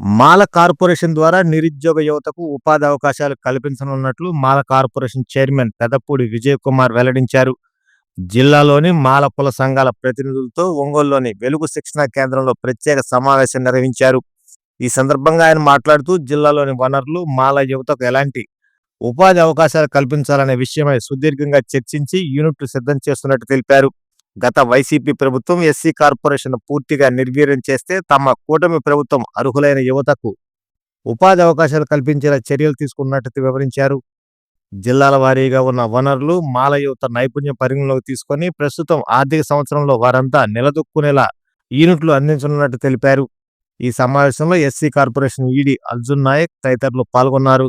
మాల corporation ద్వారా నిరుద్యోగ యువతకు ఉపాధి అవకాశాలు కల్పించనున్నట్లు మాల కార్పొరేషన్ చైర్మన్ పెదపూడి విజయ్ కుమార్ వెల్లడించారు. జిల్లాలోని మాల కుల సంఘాల ప్రతినిధులతో ఒంగోలులోని వెలుగు శిక్షణా కేంద్రంలో ప్రత్యేక సమావేశం నిర్వహించారు. ఈ సందర్భంగా ఆయన మాట్లాడుతూ జిల్లాలోని వనరులు మాల యువతకు ఎలాంటి ఉపాధి అవకాశాలు కల్పించాలనే విషయమై సుదీర్ఘంగా చర్చించి యూనిట్లు సిద్ధం చేస్తున్నట్టు తెలిపారు. గత వైసీపీ ప్రభుత్వం ఎస్సీ కార్పొరేషన్ పూర్తిగా నిర్వీర్యం చేస్తే తమ కూటమి ప్రభుత్వం అర్హులైన యువతకు ఉపాధి అవకాశాలు కల్పించేలా చర్యలు తీసుకున్నట్టు వివరించారు. జిల్లాల వారీగా ఉన్న వనరులు మాల యువత నైపుణ్యం పరిగణలోకి తీసుకొని ప్రస్తుతం ఆర్థిక సంవత్సరంలో వారంతా నిలదొక్కునేలా యూనిట్లు అందించనున్నట్టు తెలిపారు. ఈ సమావేశంలో SC corporation ED Arjun Nayak తదితరులు పాల్గొన్నారు.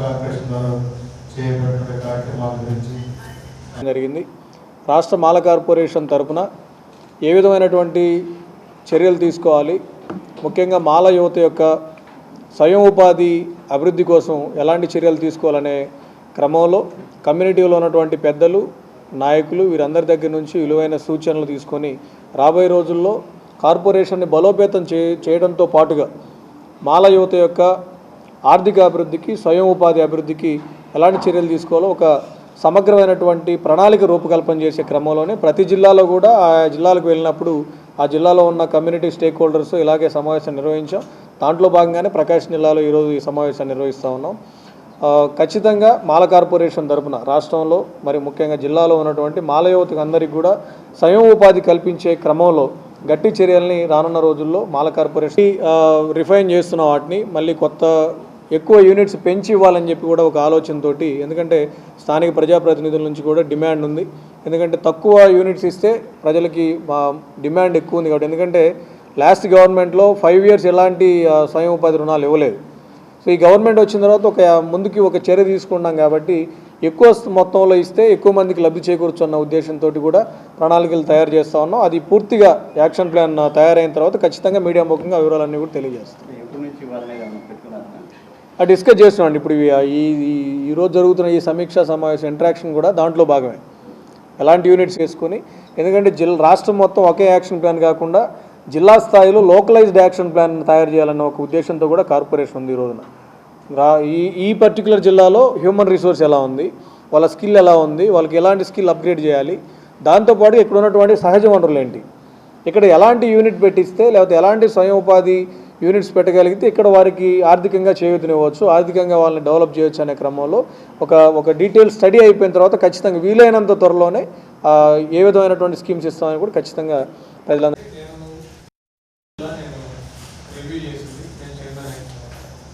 కార్పొరేషన్ ద్వారా చేయబడిన కార్యక్రమాల గురించి జరిగింది. రాష్ట్ర మాల కార్పొరేషన్ తరపున ఏ విధమైనటువంటి చర్యలు తీసుకోవాలి? ముఖ్యంగా మాల యువత యొక్క స్వయం ఉపాధి అభివృద్ధి కోసం ఎలాంటి చర్యలు తీసుకోవాలనే క్రమంలో కమ్యూనిటీలో ఉన్నటువంటి పెద్దలు నాయకులు వీరందరి దగ్గర నుంచి విలువైన సూచనలు తీసుకొని రాబోయే రోజుల్లో కార్పొరేషన్ని బలోపేతం చే చేయడంతో పాటుగా మాల యువత యొక్క ఆర్థిక అభివృద్ధికి స్వయం ఉపాధి అభివృద్ధికి ఎలాంటి చర్యలు తీసుకోవాలో ఒక సమగ్రమైనటువంటి ప్రణాళిక రూపకల్పన చేసే క్రమంలోనే ప్రతి జిల్లాలో కూడా ఆ జిల్లాలకు వెళ్ళినప్పుడు ఆ జిల్లాలో ఉన్న కమ్యూనిటీ స్టేక్ హోల్డర్స్ ఇలాగే సమావేశం నిర్వహించాం. దాంట్లో భాగంగానే ప్రకాశం జిల్లాలో ఈరోజు ఈ సమావేశాన్ని నిర్వహిస్తూ ఉన్నాం. ఖచ్చితంగా మాల కార్పొరేషన్ తరపున రాష్ట్రంలో మరి ముఖ్యంగా జిల్లాలో ఉన్నటువంటి మాల యువతకు అందరికీ కూడా స్వయం ఉపాధి కల్పించే క్రమంలో గట్టి చర్యల్ని రానున్న రోజుల్లో మాల కార్పొరేషన్ రిఫైన్ చేస్తున్న వాటిని మళ్ళీ కొత్త ఎక్కువ యూనిట్స్ పెంచి ఇవ్వాలని చెప్పి కూడా ఒక ఆలోచనతోటి ఎందుకంటే స్థానిక ప్రజాప్రతినిధుల నుంచి కూడా డిమాండ్ ఉంది. ఎందుకంటే తక్కువ యూనిట్స్ ఇస్తే ప్రజలకి మా డిమాండ్ ఎక్కువ ఉంది కాబట్టి ఎందుకంటే లాస్ట్ గవర్నమెంట్లో ఫైవ్ ఇయర్స్ ఎలాంటి స్వయం ఉపాధి రుణాలు ఇవ్వలేదు. సో ఈ గవర్నమెంట్ వచ్చిన తర్వాత ఒక ముందుకి ఒక చర్య తీసుకున్నాం కాబట్టి ఎక్కువ మొత్తంలో ఇస్తే ఎక్కువ మందికి లబ్ధి చేకూర్చున్న ఉద్దేశంతో కూడా ప్రణాళికలు తయారు చేస్తూ ఉన్నాం. అది పూర్తిగా యాక్షన్ ప్లాన్ తయారైన తర్వాత ఖచ్చితంగా మీడియా ముఖంగా వివరాలన్నీ కూడా తెలియజేస్తాం. డిస్కస్ చేస్తున్నాం ఇప్పుడు ఇవి- ఈ ఈరోజు జరుగుతున్న ఈ సమీక్షా సమావేశం ఇంటరాక్షన్ కూడా దాంట్లో భాగమే. ఎలాంటి యూనిట్స్ వేసుకొని ఎందుకంటే జిల్లా రాష్ట్రం మొత్తం ఒకే యాక్షన్ ప్లాన్ కాకుండా జిల్లా స్థాయిలో లోకలైజ్డ్ యాక్షన్ ప్లాన్ తయారు చేయాలన్న ఒక ఉద్దేశంతో కూడా కార్పొరేషన్ ఉంది ఈ రోజున. ఈ ఈ పర్టికులర్ జిల్లాలో హ్యూమన్ రిసోర్స్ ఎలా ఉంది వాళ్ళ స్కిల్ ఎలా ఉంది వాళ్ళకి ఎలాంటి స్కిల్ అప్గ్రేడ్ చేయాలి దాంతోపాటు ఇక్కడ ఉన్నటువంటి సహజ వనరులు ఏంటి? ఇక్కడ ఎలాంటి యూనిట్ పెట్టిస్తే లేకపోతే ఎలాంటి స్వయం ఉపాధి యూనిట్స్ పెట్టగలిగితే ఇక్కడ వారికి ఆర్థికంగా చేయూతనివ్వచ్చు ఆర్థికంగా వాళ్ళని డెవలప్ చేయొచ్చు అనే క్రమంలో ఒక ఒక డీటెయిల్ స్టడీ అయిపోయిన తర్వాత ఖచ్చితంగా వీలైనంత త్వరలోనే ఏ విధమైనటువంటి స్కీమ్స్ ఇస్తామని కూడా ఖచ్చితంగా ప్రజలందరూ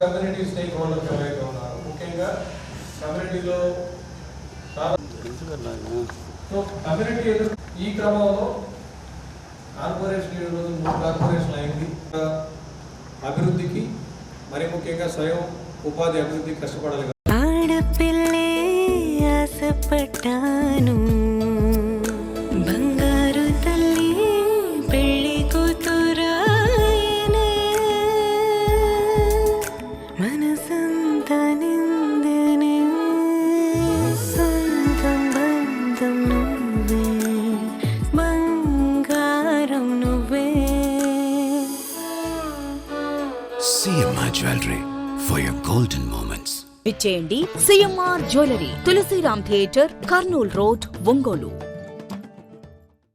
కమ్యూనిటీ స్టేక్ హోల్డర్స్ ఎవరైతే ఉన్నారో ముఖ్యంగా కమ్యూనిటీలో కమ్యూనిటీ ఈ క్రమంలో కార్పొరేషన్ ఈరోజు మూడు కార్పొరేషన్ అభివృద్ధికి మరి ముఖ్యంగా స్వయం ఉపాధి అభివృద్ధికి కష్టపడాలి ఆడపిల్లే ఆశపడ్డాను. CMR jewellery for your golden moments విచ్చేయండి CMR jewellery Tulasiram theatre Kurnool road Ongole.